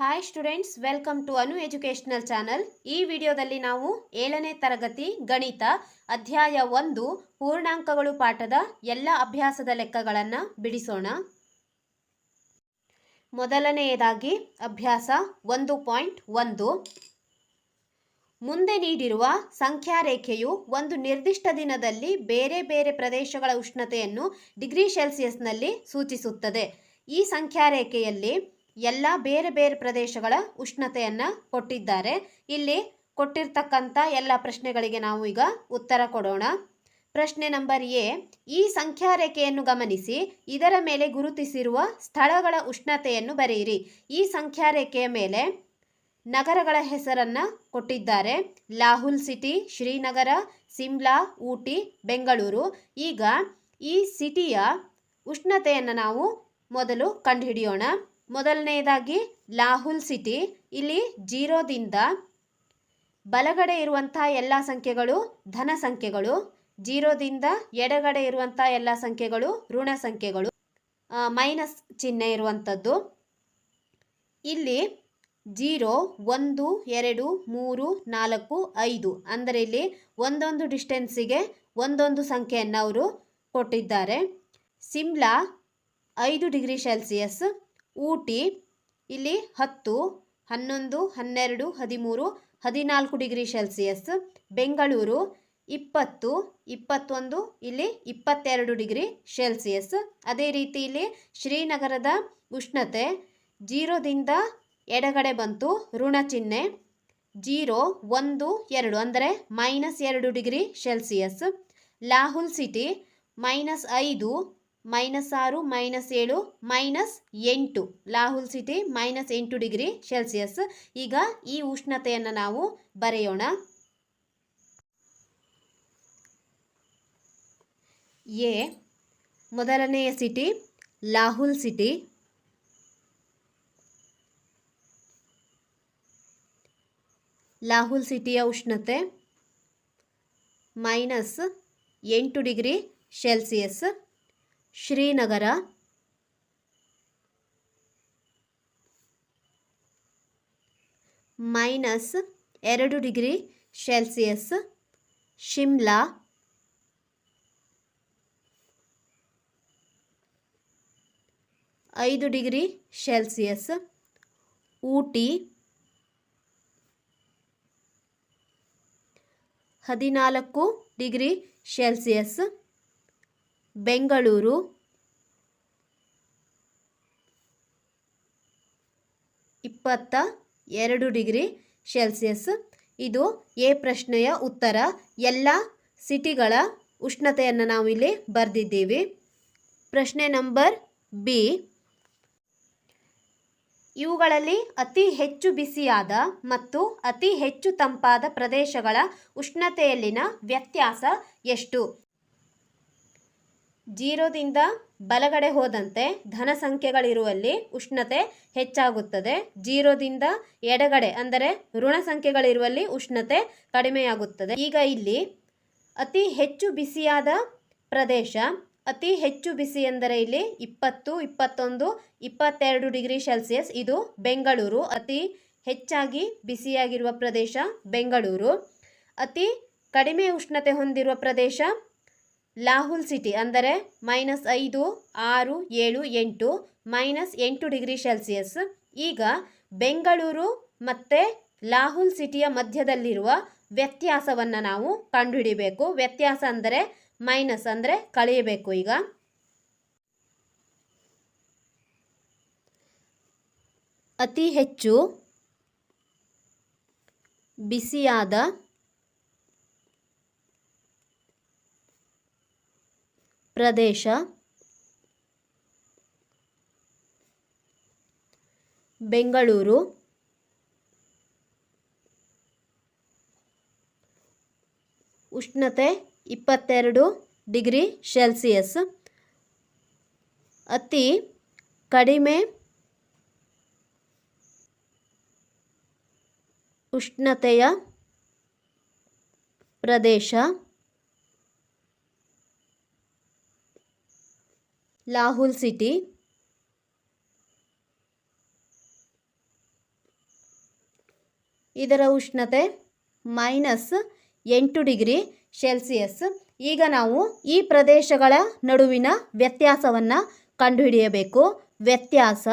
Hi students welcome to Anu educational channel ಈ ವಿಡಿಯೋದಲ್ಲಿ ನಾವು ಏಳನೇ ತರಗತಿ ಗಣಿತ ಅಧ್ಯಾಯ ಒಂದು ಪೂರ್ಣಾಂಕಗಳು ಪಾಠದ ಎಲ್ಲ ಅಭ್ಯಾಸದ ಲೆಕ್ಕಗಳನ್ನು ಬಿಡಿಸೋಣ. ಮೊದಲನೆಯದಾಗಿ ಅಭ್ಯಾಸ ಒಂದು ಪಾಯಿಂಟ್ ಒಂದು. ಮುಂದೆ ನೀಡಿರುವ ಸಂಖ್ಯಾ ರೇಖೆಯು ಒಂದು ನಿರ್ದಿಷ್ಟ ದಿನದಲ್ಲಿ ಬೇರೆ ಬೇರೆ ಪ್ರದೇಶಗಳ ಉಷ್ಣತೆಯನ್ನು ಡಿಗ್ರಿ ಸೆಲ್ಸಿಯಸ್ನಲ್ಲಿ ಸೂಚಿಸುತ್ತದೆ. ಈ ಸಂಖ್ಯಾ ರೇಖೆಯಲ್ಲಿ ಎಲ್ಲ ಬೇರೆ ಬೇರೆ ಪ್ರದೇಶಗಳ ಉಷ್ಣತೆಯನ್ನು ಕೊಟ್ಟಿದ್ದಾರೆ. ಇಲ್ಲಿ ಕೊಟ್ಟಿರ್ತಕ್ಕಂಥ ಎಲ್ಲ ಪ್ರಶ್ನೆಗಳಿಗೆ ನಾವು ಈಗ ಉತ್ತರ ಕೊಡೋಣ. ಪ್ರಶ್ನೆ ನಂಬರ್ ಎ, ಈ ಸಂಖ್ಯಾ ರೇಖೆಯನ್ನು ಗಮನಿಸಿ. ಇದರ ಮೇಲೆ ಗುರುತಿಸಿರುವ ಸ್ಥಳಗಳ ಉಷ್ಣತೆಯನ್ನು ಬರೆಯಿರಿ. ಈ ಸಂಖ್ಯಾ ರೇಖೆಯ ಮೇಲೆ ನಗರಗಳ ಹೆಸರನ್ನು ಕೊಟ್ಟಿದ್ದಾರೆ. ಲಾಹುಲ್ ಸಿಟಿ, ಶ್ರೀನಗರ, ಸಿಮ್ಲಾ, ಊಟಿ, ಬೆಂಗಳೂರು. ಈಗ ಈ ಸಿಟಿಯ ಉಷ್ಣತೆಯನ್ನು ನಾವು ಮೊದಲು ಕಂಡುಹಿಡಿಯೋಣ. ಮೊದಲನೆಯದಾಗಿ ಲಾಹುಲ್ ಸಿಟಿ. ಇಲ್ಲಿ ಜೀರೋದಿಂದ ಬಲಗಡೆ ಇರುವಂಥ ಎಲ್ಲ ಸಂಖ್ಯೆಗಳು ಧನ ಸಂಖ್ಯೆಗಳು, ಜೀರೋದಿಂದ ಎಡಗಡೆ ಇರುವಂಥ ಎಲ್ಲ ಸಂಖ್ಯೆಗಳು ಋಣ ಸಂಖ್ಯೆಗಳು ಮೈನಸ್ ಚಿಹ್ನೆ ಇರುವಂಥದ್ದು. ಇಲ್ಲಿ ಜೀರೋ, ಒಂದು, ಎರಡು, ಮೂರು, ನಾಲ್ಕು, ಐದು. ಅಂದರೆ ಇಲ್ಲಿ ಒಂದೊಂದು ಡಿಸ್ಟೆನ್ಸಿಗೆ ಒಂದೊಂದು ಸಂಖ್ಯೆಯನ್ನು ಅವರು ಕೊಟ್ಟಿದ್ದಾರೆ. ಸಿಮ್ಲಾ ಐದು ಡಿಗ್ರಿ ಸೆಲ್ಸಿಯಸ್. ಊಟಿ ಇಲ್ಲಿ ಹತ್ತು, ಹನ್ನೊಂದು, ಹನ್ನೆರಡು, ಹದಿಮೂರು, ಹದಿನಾಲ್ಕು ಡಿಗ್ರಿ ಸೆಲ್ಸಿಯಸ್. ಬೆಂಗಳೂರು ಇಪ್ಪತ್ತು, ಇಪ್ಪತ್ತೊಂದು, ಇಲ್ಲಿ ಇಪ್ಪತ್ತೆರಡು ಡಿಗ್ರಿ ಸೆಲ್ಸಿಯಸ್. ಅದೇ ರೀತಿ ಇಲ್ಲಿ ಶ್ರೀನಗರದ ಉಷ್ಣತೆ ಜೀರೋದಿಂದ ಎಡಗಡೆ ಬಂತು, ಋಣ ಚಿಹ್ನೆ ಜೀರೋ, ಒಂದು, ಎರಡು, ಅಂದರೆ ಮೈನಸ್ ಎರಡು degree Celsius. Lahul city minus ಐದು ಮೈನಸ್ ಆರು, ಮೈನಸ್ ಏಳು, ಮೈನಸ್ ಎಂಟು. ಲಾಹುಲ್ ಸಿಟಿ ಮೈನಸ್ ಎಂಟು ಡಿಗ್ರಿ ಸೆಲ್ಸಿಯಸ್ ಈಗ ಈ ಉಷ್ಣತೆಯನ್ನು ನಾವು ಬರೆಯೋಣ. ಎ, ಮೊದಲನೆಯ ಸಿಟಿ, ಲಾಹುಲ್ ಸಿಟಿ. ಲಾಹುಲ್ ಸಿಟಿಯ ಉಷ್ಣತೆ ಮೈನಸ್ ಎಂಟು ಡಿಗ್ರಿ ಸೆಲ್ಸಿಯಸ್ ಶ್ರೀನಗರ ಮೈನಸ್ ಎರಡು ಡಿಗ್ರಿ ಸೆಲ್ಸಿಯಸ್ ಶಿಮ್ಲಾ ಐದು ಡಿಗ್ರಿ ಸೆಲ್ಸಿಯಸ್ ಊಟಿ ಹದಿನಾಲ್ಕು ಡಿಗ್ರಿ ಸೆಲ್ಸಿಯಸ್. ಬೆಂಗಳೂರು. ಇಪ್ಪತ್ತ ಎರಡು ಡಿಗ್ರಿ ಸೆಲ್ಸಿಯಸ್. ಇದು ಎ ಪ್ರಶ್ನೆಯ ಉತ್ತರ. ಎಲ್ಲ ಸಿಟಿಗಳ ಉಷ್ಣತೆಯನ್ನು ನಾವು ಇಲ್ಲಿ ಬರೆದಿದ್ದೀವಿ. ಪ್ರಶ್ನೆ ನಂಬರ್ ಬಿ. ಇವುಗಳಲ್ಲಿ ಅತಿ ಹೆಚ್ಚು ಬಿಸಿಯಾದ ಮತ್ತು ಅತಿ ಹೆಚ್ಚು ತಂಪಾದ ಪ್ರದೇಶಗಳ ಉಷ್ಣತೆಯಲ್ಲಿನ ವ್ಯತ್ಯಾಸ ಎಷ್ಟು? ಜೀರೋದಿಂದ ಬಲಗಡೆ ಹೋದಂತೆ ಧನ ಸಂಖ್ಯೆಗಳಿರುವಲ್ಲಿ ಉಷ್ಣತೆ ಹೆಚ್ಚಾಗುತ್ತದೆ. ಜೀರೋದಿಂದ ಎಡಗಡೆ, ಅಂದರೆ ಋಣ ಸಂಖ್ಯೆಗಳಿರುವಲ್ಲಿ ಉಷ್ಣತೆ ಕಡಿಮೆಯಾಗುತ್ತದೆ. ಈಗ ಇಲ್ಲಿ ಅತಿ ಹೆಚ್ಚು ಬಿಸಿಯಾದ ಪ್ರದೇಶ, ಅತಿ ಹೆಚ್ಚು ಬಿಸಿ ಎಂದರೆ ಇಲ್ಲಿ ಇಪ್ಪತ್ತು, ಇಪ್ಪತ್ತೊಂದು, ಇಪ್ಪತ್ತೆರಡು ಡಿಗ್ರಿ ಸೆಲ್ಸಿಯಸ್, ಇದು ಬೆಂಗಳೂರು. ಅತಿ ಹೆಚ್ಚಾಗಿ ಬಿಸಿಯಾಗಿರುವ ಪ್ರದೇಶ ಬೆಂಗಳೂರು. ಅತಿ ಕಡಿಮೆ ಉಷ್ಣತೆ ಹೊಂದಿರುವ ಪ್ರದೇಶ ಲಾಹುಲ್ ಸಿಟಿ ಅಂದರೆ ಮೈನಸ್ ಐದು, ಆರು, ಏಳು, ಎಂಟು, ಮೈನಸ್ ಎಂಟು ಡಿಗ್ರಿ ಸೆಲ್ಸಿಯಸ್. ಈಗ ಬೆಂಗಳೂರು ಮತ್ತು ಲಾಹುಲ್ ಸಿಟಿಯ ಮಧ್ಯದಲ್ಲಿರುವ ವ್ಯತ್ಯಾಸವನ್ನು ನಾವು ಕಂಡುಹಿಡಿಬೇಕು. ವ್ಯತ್ಯಾಸ ಅಂದರೆ ಮೈನಸ್ ಅಂದರೆ ಕಳೆಯಬೇಕು ಈಗ. ಅತಿ ಹೆಚ್ಚು ಬಿಸಿಯಾದ ಪ್ರದೇಶ ಬೆಂಗಳೂರು ಉಷ್ಣತೆ ಇಪ್ಪತ್ತೆರಡು ಡಿಗ್ರಿ ಸೆಲ್ಸಿಯಸ್. ಅತಿ ಕಡಿಮೆ ಉಷ್ಣತೆಯ ಪ್ರದೇಶ ಲಾಹುಲ್ ಸಿಟಿ. ಇದರ ಉಷ್ಣತೆ ಮೈನಸ್ ಎಂಟು ಡಿಗ್ರಿ ಸೆಲ್ಸಿಯಸ್. ಈಗ ನಾವು ಈ ಪ್ರದೇಶಗಳ ನಡುವಿನ ವ್ಯತ್ಯಾಸವನ್ನು ಕಂಡುಹಿಡಿಯಬೇಕು. ವ್ಯತ್ಯಾಸ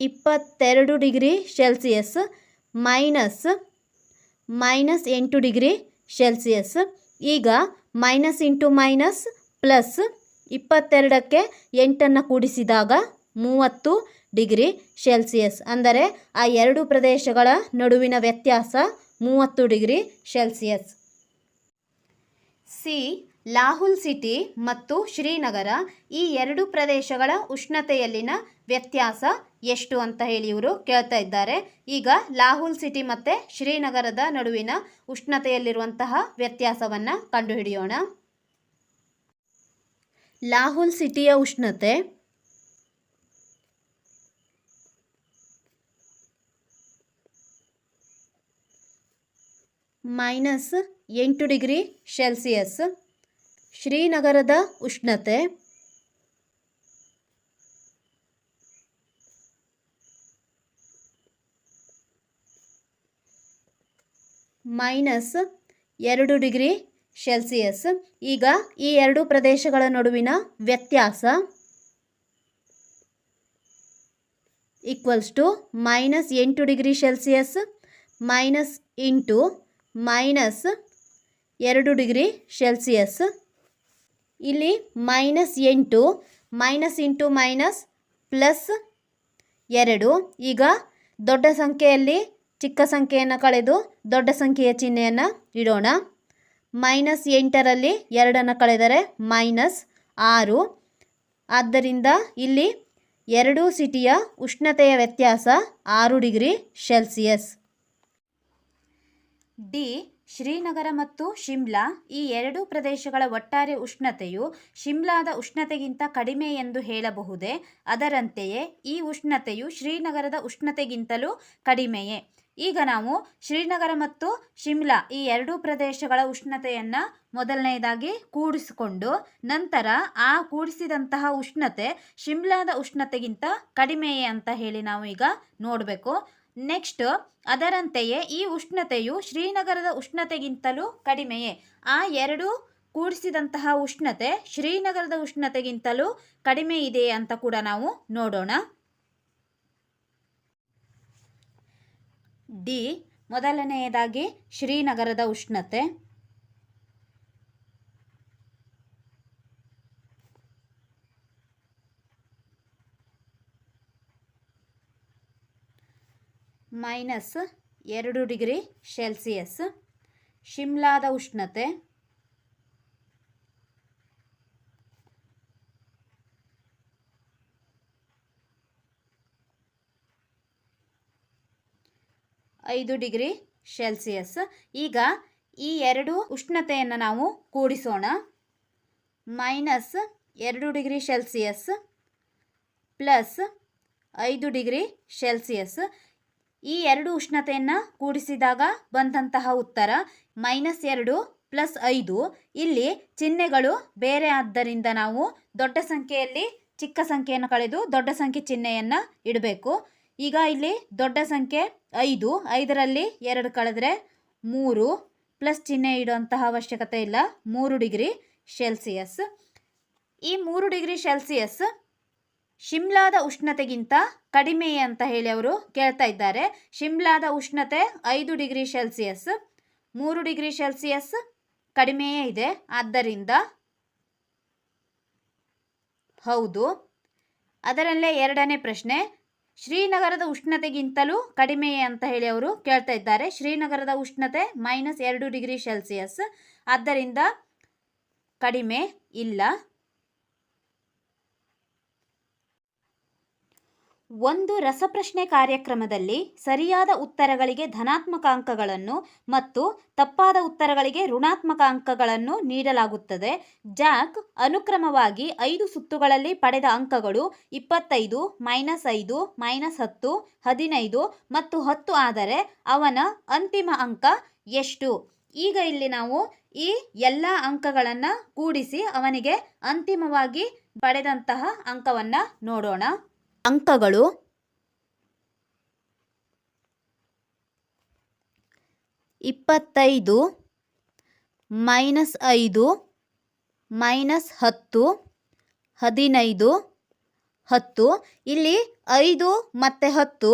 ಇಪ್ಪತ್ತೆರಡು ಡಿಗ್ರಿ ಸೆಲ್ಸಿಯಸ್ ಮೈನಸ್ ಮೈನಸ್ ಎಂಟು ಡಿಗ್ರಿ ಸೆಲ್ಸಿಯಸ್. ಈಗ ಮೈನಸ್ ಇಂಟು ಮೈನಸ್ ಪ್ಲಸ್ ಇಪ್ಪತ್ತೆರಡಕ್ಕೆ ಎಂಟನ್ನು ಕೂಡಿಸಿದಾಗ ಮೂವತ್ತು ಡಿಗ್ರಿ ಸೆಲ್ಸಿಯಸ್. ಅಂದರೆ ಆ ಎರಡು ಪ್ರದೇಶಗಳ ನಡುವಿನ ವ್ಯತ್ಯಾಸ ಮೂವತ್ತು degree Celsius. C. Lahul city ಮತ್ತು ಶ್ರೀನಗರ ಈ ಎರಡು ಪ್ರದೇಶಗಳ ಉಷ್ಣತೆಯಲ್ಲಿನ ವ್ಯತ್ಯಾಸ ಎಷ್ಟು ಅಂತ ಹೇಳಿ ಇವರು ಕೇಳ್ತಾ ಇದ್ದಾರೆ. ಈಗ ಲಾಹುಲ್ ಸಿಟಿ ಮತ್ತು ಶ್ರೀನಗರದ ನಡುವಿನ ಉಷ್ಣತೆಯಲ್ಲಿರುವಂತಹ ವ್ಯತ್ಯಾಸವನ್ನು ಕಂಡುಹಿಡಿಯೋಣ. ಲಾಹುಲ್ ಸಿಟಿಯ ಉಷ್ಣತೆ ಮೈನಸ್ ಎಂಟು ಡಿಗ್ರಿ ಸೆಲ್ಸಿಯಸ್. ಶ್ರೀನಗರದ ಉಷ್ಣತೆ ಮೈನಸ್ ಎರಡು ಡಿಗ್ರಿ ಸೆಲ್ಸಿಯಸ್. ಈಗ ಈ ಎರಡು ಪ್ರದೇಶಗಳ ನಡುವಿನ ವ್ಯತ್ಯಾಸ ಈಕ್ವಲ್ಸ್ ಟು ಮೈನಸ್ ಎಂಟು degree Celsius minus into minus ಎರಡು ಡಿಗ್ರಿ ಸೆಲ್ಸಿಯಸ್. ಇಲ್ಲಿ ಮೈನಸ್ ಎಂಟು ಮೈನಸ್ ಇಂಟು ಮೈನಸ್ ಪ್ಲಸ್ ಎರಡು. ಈಗ ದೊಡ್ಡ ಸಂಖ್ಯೆಯಲ್ಲಿ ಚಿಕ್ಕ ಸಂಖ್ಯೆಯನ್ನು ಕಳೆದು ದೊಡ್ಡ ಸಂಖ್ಯೆಯ ಚಿಹ್ನೆಯನ್ನು ಇಡೋಣ. ಮೈನಸ್ ಎಂಟರಲ್ಲಿ ಎರಡನ್ನು ಕಳೆದರೆ ಮೈನಸ್ ಆರು. ಆದ್ದರಿಂದ ಇಲ್ಲಿ ಎರಡು ಸಿಟಿಯ ಉಷ್ಣತೆಯ ವ್ಯತ್ಯಾಸ ಆರು ಡಿಗ್ರಿ ಸೆಲ್ಸಿಯಸ್. ಡಿ, ಶ್ರೀನಗರ ಮತ್ತು ಶಿಮ್ಲಾ ಈ ಎರಡು ಪ್ರದೇಶಗಳ ಒಟ್ಟಾರೆ ಉಷ್ಣತೆಯು ಶಿಮ್ಲಾದ ಉಷ್ಣತೆಗಿಂತ ಕಡಿಮೆ ಎಂದು ಹೇಳಬಹುದೇ? ಅದರಂತೆಯೇ ಈ ಉಷ್ಣತೆಯು ಶ್ರೀನಗರದ ಉಷ್ಣತೆಗಿಂತಲೂ ಕಡಿಮೆಯೇ? ಈಗ ನಾವು ಶ್ರೀನಗರ ಮತ್ತು ಶಿಮ್ಲಾ ಈ ಎರಡೂ ಪ್ರದೇಶಗಳ ಉಷ್ಣತೆಯನ್ನು ಮೊದಲನೆಯದಾಗಿ ಕೂಡಿಸಿಕೊಂಡು ನಂತರ ಆ ಕೂಡಿಸಿದಂತಹ ಉಷ್ಣತೆ ಶಿಮ್ಲಾದ ಉಷ್ಣತೆಗಿಂತ ಕಡಿಮೆಯೇ ಅಂತ ಹೇಳಿ ನಾವು ಈಗ ನೋಡಬೇಕು. ನೆಕ್ಸ್ಟ್ ಅದರಂತೆಯೇ ಈ ಉಷ್ಣತೆಯು ಶ್ರೀನಗರದ ಉಷ್ಣತೆಗಿಂತಲೂ ಕಡಿಮೆಯೇ. ಆ ಎರಡು ಕೂಡಿಸಿದಂತಹ ಉಷ್ಣತೆ ಶ್ರೀನಗರದ ಉಷ್ಣತೆಗಿಂತಲೂ ಕಡಿಮೆ ಇದೆ ಅಂತ ಕೂಡ ನಾವು ನೋಡೋಣ. ಡಿ ಮೊದಲನೆಯದಾಗಿ ಶ್ರೀನಗರದ ಉಷ್ಣತೆ. ಮೈನಸ್ ಎರಡು ಡಿಗ್ರಿ ಸೆಲ್ಸಿಯಸ್. ಶಿಮ್ಲಾದ ಉಷ್ಣತೆ. ಐದು ಡಿಗ್ರಿ ಸೆಲ್ಸಿಯಸ್ ಈಗ ಈ ಎರಡು ಉಷ್ಣತೆಯನ್ನು ನಾವು ಕೂಡಿಸೋಣ. ಮೈನಸ್ ಎರಡು ಡಿಗ್ರಿ ಸೆಲ್ಸಿಯಸ್ ಪ್ಲಸ್ ಐದು ಡಿಗ್ರಿ ಸೆಲ್ಸಿಯಸ್ ಈ ಎರಡು ಉಷ್ಣತೆಯನ್ನು ಕೂಡಿಸಿದಾಗ ಬಂದಂತಹ ಉತ್ತರ ಮೈನಸ್ ಎರಡು ಪ್ಲಸ್ ಐದು. ಇಲ್ಲಿ ಚಿಹ್ನೆಗಳು ಬೇರೆ ಆದ್ದರಿಂದ ನಾವು ದೊಡ್ಡ ಸಂಖ್ಯೆಯಲ್ಲಿ ಚಿಕ್ಕ ಸಂಖ್ಯೆಯನ್ನು ಕಳೆದು ದೊಡ್ಡ ಸಂಖ್ಯೆ ಚಿಹ್ನೆಯನ್ನು ಇಡಬೇಕು. ಈಗ ಇಲ್ಲಿ ದೊಡ್ಡ ಸಂಖ್ಯೆ ಐದು, ಐದರಲ್ಲಿ ಎರಡು ಕಳೆದ್ರೆ ಮೂರು ಪ್ಲಸ್ ಚಿಹ್ನೆ ಇಡುವಂತಹ ಅವಶ್ಯಕತೆ ಇಲ್ಲ. ಮೂರು ಡಿಗ್ರಿ ಸೆಲ್ಸಿಯಸ್ ಈ ಮೂರು ಡಿಗ್ರಿ ಸೆಲ್ಸಿಯಸ್ ಶಿಮ್ಲಾದ ಉಷ್ಣತೆಗಿಂತ ಕಡಿಮೆ ಅಂತ ಹೇಳಿ ಅವರು ಕೇಳ್ತಾ ಇದ್ದಾರೆ. ಶಿಮ್ಲಾದ ಉಷ್ಣತೆ ಐದು ಡಿಗ್ರಿ ಸೆಲ್ಸಿಯಸ್ ಮೂರು ಡಿಗ್ರಿ ಸೆಲ್ಸಿಯಸ್ ಕಡಿಮೆಯೇ ಇದೆ. ಆದ್ದರಿಂದ ಹೌದು. ಅದರಲ್ಲೇ ಎರಡನೇ ಪ್ರಶ್ನೆ ಶ್ರೀನಗರದ ಉಷ್ಣತೆಗಿಂತಲೂ ಕಡಿಮೆಯೇ ಅಂತ ಹೇಳಿ ಅವರು ಕೇಳ್ತಾ ಇದ್ದಾರೆ. ಶ್ರೀನಗರದ ಉಷ್ಣತೆ ಮೈನಸ್ ಎರಡು ಡಿಗ್ರಿ ಸೆಲ್ಸಿಯಸ್ ಆದ್ದರಿಂದ ಕಡಿಮೆ ಇಲ್ಲ. ಒಂದು ರಸಪ್ರಶ್ನೆ ಕಾರ್ಯಕ್ರಮದಲ್ಲಿ ಸರಿಯಾದ ಉತ್ತರಗಳಿಗೆ ಧನಾತ್ಮಕ ಅಂಕಗಳನ್ನು ಮತ್ತು ತಪ್ಪಾದ ಉತ್ತರಗಳಿಗೆ ಋಣಾತ್ಮಕ ಅಂಕಗಳನ್ನು ನೀಡಲಾಗುತ್ತದೆ. ಜಾಕ್ ಅನುಕ್ರಮವಾಗಿ ಐದು ಸುತ್ತುಗಳಲ್ಲಿ ಪಡೆದ ಅಂಕಗಳು ಇಪ್ಪತ್ತೈದು, ಮೈನಸ್ ಐದು, ಮೈನಸ್ ಹತ್ತು, ಹದಿನೈದು ಮತ್ತು ಹತ್ತು ಆದರೆ ಅವನ ಅಂತಿಮ ಅಂಕ ಎಷ್ಟು? ಈಗ ಇಲ್ಲಿ ನಾವು ಈ ಎಲ್ಲ ಅಂಕಗಳನ್ನು ಕೂಡಿಸಿ ಅವನಿಗೆ ಅಂತಿಮವಾಗಿ ಪಡೆದಂತಹ ಅಂಕವನ್ನು ನೋಡೋಣ. ಅಂಕಗಳು. ಇಪ್ಪತ್ತೈದು ಮೈನಸ್ ಐದು ಮೈನಸ್ ಹತ್ತು ಹದಿನೈದು ಹತ್ತು. ಇಲ್ಲಿ ಐದು ಮತ್ತು ಹತ್ತು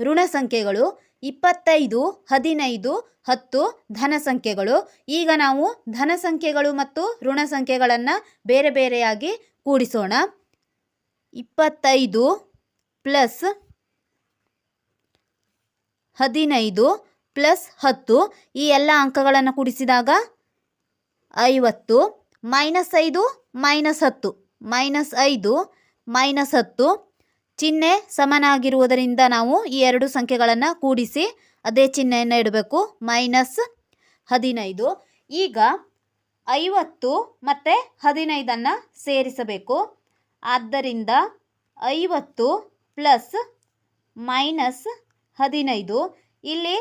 ಋಣ ಸಂಖ್ಯೆಗಳು, ಇಪ್ಪತ್ತೈದು, ಹದಿನೈದು, ಹತ್ತು ಧನ ಸಂಖ್ಯೆಗಳು. ಈಗ ನಾವು ಧನ ಸಂಖ್ಯೆಗಳು ಮತ್ತು ಋಣ ಸಂಖ್ಯೆಗಳನ್ನು ಬೇರೆ ಬೇರೆಯಾಗಿ ಕೂಡಿಸೋಣ. ಇಪ್ಪತ್ತೈದು ಪ್ಲಸ್ ಹದಿನೈದು ಪ್ಲಸ್ ಹತ್ತು ಈ ಎಲ್ಲ ಅಂಕಗಳನ್ನು ಕೂಡಿಸಿದಾಗ ಐವತ್ತು ಮೈನಸ್ ಐದು ಮೈನಸ್ ಹತ್ತು. ಮೈನಸ್ ಐದು ಮೈನಸ್ ಹತ್ತು. ಚಿಹ್ನೆ ಸಮನಾಗಿರುವುದರಿಂದ ನಾವು ಈ ಎರಡು ಸಂಖ್ಯೆಗಳನ್ನು ಕೂಡಿಸಿ ಅದೇ ಚಿಹ್ನೆಯನ್ನು ಇಡಬೇಕು. ಮೈನಸ್ ಹದಿನೈದು. ಈಗ ಐವತ್ತು ಮತ್ತು ಹದಿನೈದನ್ನು ಸೇರಿಸಬೇಕು. ಆದ್ದರಿಂದ ಐವತ್ತು ಪ್ಲಸ್ ಮೈನಸ್ ಹದಿನೈದು. ಇಲ್ಲಿ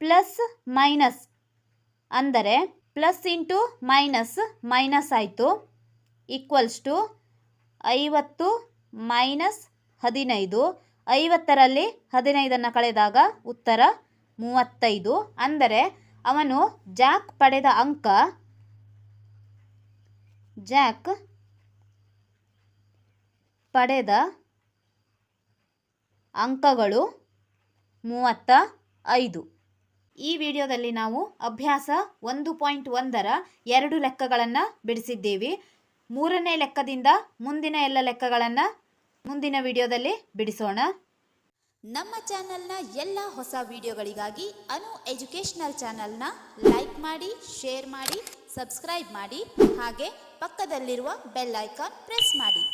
ಪ್ಲಸ್ ಮೈನಸ್ ಅಂದರೆ ಪ್ಲಸ್ ಇಂಟು ಮೈನಸ್ ಮೈನಸ್ ಆಯಿತು. ಈಕ್ವಲ್ಸ್ ಟು ಐವತ್ತು ಮೈನಸ್ ಹದಿನೈದು. ಐವತ್ತರಲ್ಲಿ ಹದಿನೈದನ್ನು ಕಳೆದಾಗ ಉತ್ತರ ಮೂವತ್ತೈದು. ಅಂದರೆ ಅವನು ಜಾಕ್ ಪಡೆದ ಅಂಕ ಜಾಕ್ ಪಡೆದ ಅಂಕಗಳು ಮೂವತ್ತ ಐದು. ಈ ವಿಡಿಯೋದಲ್ಲಿ ನಾವು ಅಭ್ಯಾಸ ಒಂದು ಪಾಯಿಂಟ್ ಒಂದರ ಎರಡು ಲೆಕ್ಕಗಳನ್ನು ಬಿಡಿಸಿದ್ದೀವಿ. ಮೂರನೇ ಲೆಕ್ಕದಿಂದ ಮುಂದಿನ ಎಲ್ಲ ಲೆಕ್ಕಗಳನ್ನು ಮುಂದಿನ ವಿಡಿಯೋದಲ್ಲಿ ಬಿಡಿಸೋಣ. ನಮ್ಮ ಚಾನಲ್ನ ಎಲ್ಲ ಹೊಸ ವಿಡಿಯೋಗಳಿಗಾಗಿ ಅನು ಎಜುಕೇಷ್ನಲ್ ಚಾನಲ್ನ ಲೈಕ್ ಮಾಡಿ, ಶೇರ್ ಮಾಡಿ, ಸಬ್ಸ್ಕ್ರೈಬ್ ಮಾಡಿ, ಹಾಗೆ ಪಕ್ಕದಲ್ಲಿರುವ ಬೆಲ್ ಐಕಾನ್ ಪ್ರೆಸ್ ಮಾಡಿ.